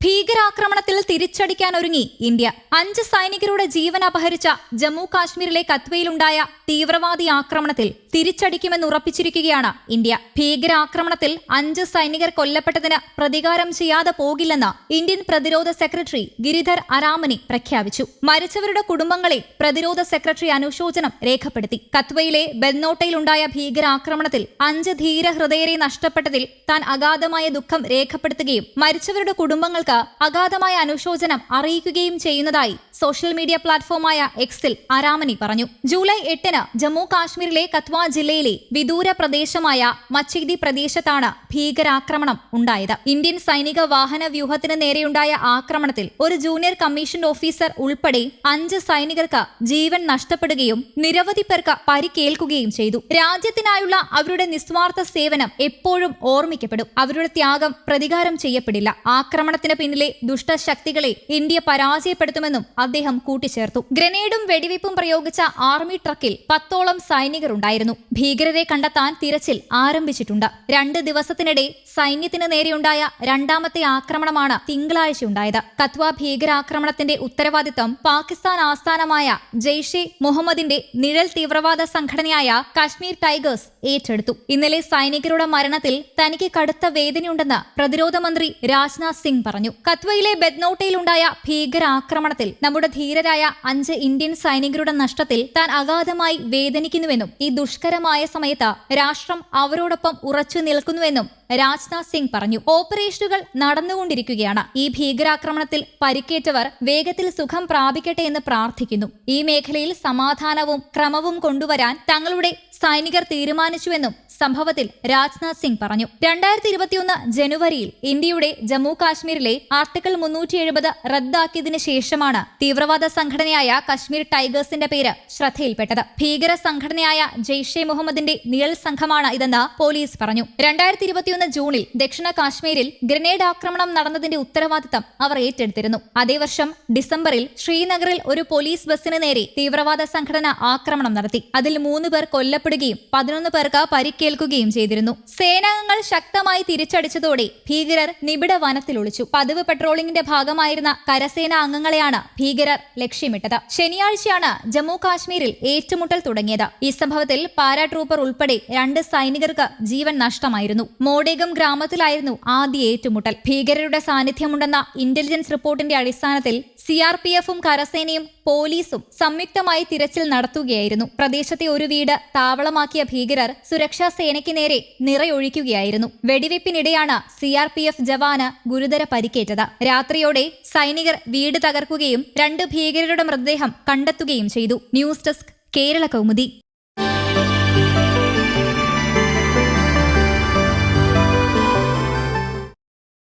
P ഭീകരാക്രമണത്തിൽ തിരിച്ചടിക്കാൻ ഒരുങ്ങി India. അഞ്ച് സൈനികരുടെ ജീവൻ അപഹരിച്ച ജമ്മു കാശ്മീരിലെ കത്വയിലുണ്ടായ തീവ്രവാദി ആക്രമണത്തിൽ തിരിച്ചടിക്കുമെന്ന് ഉറപ്പിച്ചിരിക്കുകയാണ് ഇന്ത്യ. ഭീകരാക്രമണത്തിൽ അഞ്ച് സൈനികർ കൊല്ലപ്പെട്ടതിന് പ്രതികാരം ചെയ്യാതെ പോകില്ലെന്ന് ഇന്ത്യൻ പ്രതിരോധ സെക്രട്ടറി ഗിരിധർ അരാമനി പ്രഖ്യാപിച്ചു. മരിച്ചവരുടെ കുടുംബങ്ങളെ പ്രതിരോധ സെക്രട്ടറി അനുശോചനം രേഖപ്പെടുത്തി. കത്വയിലെ ബെന്നോട്ടയിലുണ്ടായ ഭീകരാക്രമണത്തിൽ അഞ്ച് ധീരഹൃദയരെ നഷ്ടപ്പെട്ടതിൽ താൻ അഗാധമായ ദുഃഖം രേഖപ്പെടുത്തുകയും മരിച്ചവരുടെ കുടുംബങ്ങൾക്ക് അഗാധമായ അനുശോചനം അറിയിക്കുകയും ചെയ്യുന്നതായി സോഷ്യൽ മീഡിയ പ്ലാറ്റ്ഫോമായ എക്സിൽ അരാമനി പറഞ്ഞു. ജൂലൈ എട്ടിന് ജമ്മു കാശ്മീരിലെ കത്വ ജില്ലയിലെ വിദൂര പ്രദേശമായ മച്ചിദി പ്രദേശത്താണ് ഭീകരാക്രമണം ഉണ്ടായത്. ഇന്ത്യൻ സൈനിക വാഹന വ്യൂഹത്തിന് നേരെയുണ്ടായ ആക്രമണത്തിൽ ഒരു ജൂനിയർ കമ്മീഷൻ ഓഫീസർ ഉൾപ്പെടെ അഞ്ച് സൈനികർക്ക് ജീവൻ നഷ്ടപ്പെടുകയും നിരവധി പേർക്ക് പരിക്കേൽക്കുകയും ചെയ്തു. രാജ്യത്തിനായുള്ള അവരുടെ നിസ്വാർത്ഥ സേവനം എപ്പോഴും ഓർമ്മിക്കപ്പെടും. അവരുടെ ത്യാഗം പ്രതികാരം ചെയ്യപ്പെടില്ല. ആക്രമണത്തിന് പിന്നിലെ ദുഷ്ടശക്തികളെ ഇന്ത്യ പരാജയപ്പെടുത്തുമെന്നും അദ്ദേഹം കൂട്ടിച്ചേർത്തു. ഗ്രനേഡും വെടിവയ്പും പ്രയോഗിച്ച ആർമി ട്രക്കിൽ പത്തോളം സൈനികർ ഉണ്ടായിരുന്നു. ഭീകരരെ കണ്ടെത്താൻ തിരച്ചിൽ ആരംഭിച്ചിട്ടുണ്ട്. രണ്ട് ദിവസത്തിനിടെ സൈന്യത്തിന് നേരെയുണ്ടായ രണ്ടാമത്തെ ആക്രമണമാണ് തിങ്കളാഴ്ച ഉണ്ടായത്. കത്വ ഭീകരാക്രമണത്തിന്റെ ഉത്തരവാദിത്തം പാകിസ്ഥാൻ ആസ്ഥാനമായ ജെയ്ഷെ മുഹമ്മദിന്റെ നിഴൽ തീവ്രവാദ സംഘടനയായ കാശ്മീർ ടൈഗേഴ്സ് ഏറ്റെടുത്തു. ഇന്നലെ സൈനികരുടെ മരണത്തിൽ തനിക്ക് കടുത്ത വേദനയുണ്ടെന്ന് പ്രതിരോധ മന്ത്രി രാജ്നാഥ് സിംഗ് പറഞ്ഞു. കത്വയിലെ ബെദ്നോട്ടയിലുണ്ടായ ഭീകരാക്രമണത്തിൽ നമ്മുടെ ധീരരായ അഞ്ച് ഇന്ത്യൻ സൈനികരുടെ നഷ്ടത്തിൽ താൻ അഗാധമായി വേദനിക്കുന്നുവെന്നും ഈ ദുഷ്കരമായ സമയത്ത് രാഷ്ട്രം അവരോടൊപ്പം ഉറച്ചു നിൽക്കുന്നുവെന്നും രാജ്നാഥ് സിംഗ് പറഞ്ഞു ഓപ്പറേഷനുകൾ നടന്നുകൊണ്ടിരിക്കുകയാണ്. ഈ ഭീകരാക്രമണത്തിൽ പരിക്കേറ്റവർ വേഗത്തിൽ സുഖം പ്രാപിക്കട്ടെ എന്ന് പ്രാർത്ഥിക്കുന്നു. ഈ മേഖലയിൽ സമാധാനവും ക്രമവും കൊണ്ടുവരാൻ തങ്ങളുടെ സൈനികർ തീരുമാനിച്ചുവെന്നും സംഭവത്തിൽ രാജ്നാഥ് സിംഗ് പറഞ്ഞു. രണ്ടായിരത്തി ഇരുപത്തിയൊന്ന് ജനുവരിയിൽ ഇന്ത്യയുടെ ജമ്മു കാശ്മീരിലെ ആർട്ടിക്കിൾ മുന്നൂറ്റി എഴുപത് റദ്ദാക്കിയതിനു ശേഷമാണ് തീവ്രവാദ സംഘടനയായ കശ്മീർ ടൈഗേഴ്സിന്റെ പേര് ശ്രദ്ധയിൽപ്പെട്ടത്. ഭീകര സംഘടനയായ ജെയ്ഷെ മുഹമ്മദിന്റെ നിഴൽ സംഘമാണ് ഇതെന്ന് പോലീസ് പറഞ്ഞു. രണ്ടായിരത്തി ഇരുപത്തിയൊന്ന് ജൂണിൽ ദക്ഷിണ കാശ്മീരിൽ ഗ്രനേഡ് ആക്രമണം നടന്നതിന്റെ ഉത്തരവാദിത്തം അവർ ഏറ്റെടുത്തിരുന്നു. അതേ വർഷം ഡിസംബറിൽ ശ്രീനഗറിൽ ഒരു പോലീസ് ബസിന് നേരെ തീവ്രവാദ സംഘടന ആക്രമണം നടത്തി. അതിൽ മൂന്ന് പേർ കൊല്ലപ്പെടുകയും പതിനൊന്ന് പേർക്ക് പരിക്കേൽക്കുകയും ചെയ്തിരുന്നു. സേനാംഗങ്ങൾ ശക്തമായി തിരിച്ചടിച്ചതോടെ ഭീകരർ നിബിഡ വനത്തിൽ ഒളിച്ചു. പതിവ് പെട്രോളിംഗിന്റെ ഭാഗമായിരുന്ന കരസേന അംഗങ്ങളെയാണ് ഭീകരർ ലക്ഷ്യമിട്ടത്. ശനിയാഴ്ചയാണ് ജമ്മു കാശ്മീരിൽ ഏറ്റുമുട്ടൽ തുടങ്ങിയത്. ഈ സംഭവത്തിൽ പാരാട്രൂപ്പർ ഉൾപ്പെടെ രണ്ട് സൈനികർക്ക് ജീവൻ നഷ്ടമായിരുന്നു. മോഡേഗം ഗ്രാമത്തിലായിരുന്നു ആദ്യ ഏറ്റുമുട്ടൽ. ഭീകരരുടെ സാന്നിധ്യമുണ്ടെന്ന ഇന്റലിജൻസ് റിപ്പോർട്ടിന്റെ അടിസ്ഥാനത്തിൽ സി ആർ പി എഫും കരസേനയും പോലീസും സംയുക്തമായി തിരച്ചിൽ നടത്തുകയായിരുന്നു. പ്രദേശത്തെ ഒരു വീട് താവളമാക്കിയ ഭീകരർ സുരക്ഷാ സേനയ്ക്ക് നേരെ നിറയൊഴിക്കുകയായിരുന്നു. വെടിവെപ്പിനിടെയാണ് സി ആർ പി എഫ് ജവാന് ഗുരുതര പരിക്കേറ്റത്. രാത്രിയോടെ സൈനികർ വീട് തകർക്കുകയും രണ്ട് ഭീകരരുടെ മൃതദേഹം കണ്ടെത്തുകയും ചെയ്തു. News desk Kerala Kaumudi.